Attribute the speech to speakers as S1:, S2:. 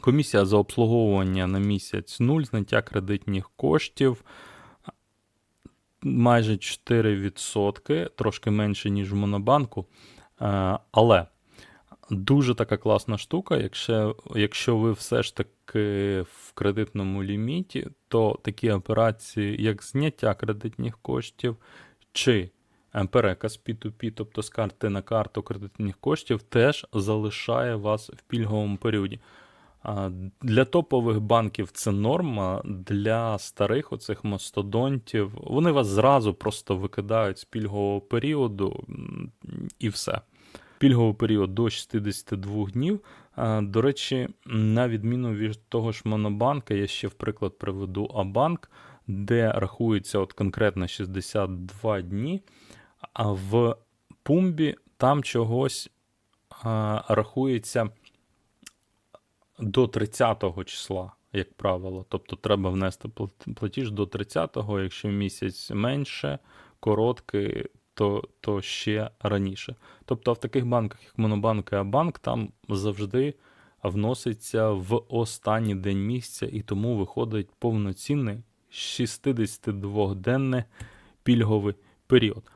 S1: Комісія за обслуговування на місяць 0, зняття кредитних коштів майже 4%, трошки менше, ніж в Монобанку. Е, Але дуже така класна штука. Якщо, якщо ви все ж таки в кредитному ліміті, то такі операції, як зняття кредитних коштів чи е, переказ P2P, тобто з карти на карту кредитних коштів, теж залишає вас в пільговому періоді. Для топових банків це норма, для старих оцих мастодонтів вони вас зразу просто викидають з пільгового періоду і все. Пільговий період до 62 днів. До речі, на відміну від того ж Монобанка, я ще в приклад приведу Абанк, де рахується от конкретно 62 дні, а в Пумбі там чогось рахується до 30-го числа, як правило. Тобто треба внести плат- платіж до 30-го, якщо місяць менше, короткий, то, то ще раніше. Тобто в таких банках, як Монобанк і Абанк, там завжди вноситься в останній день місяця, і тому виходить повноцінний 62-денний пільговий період.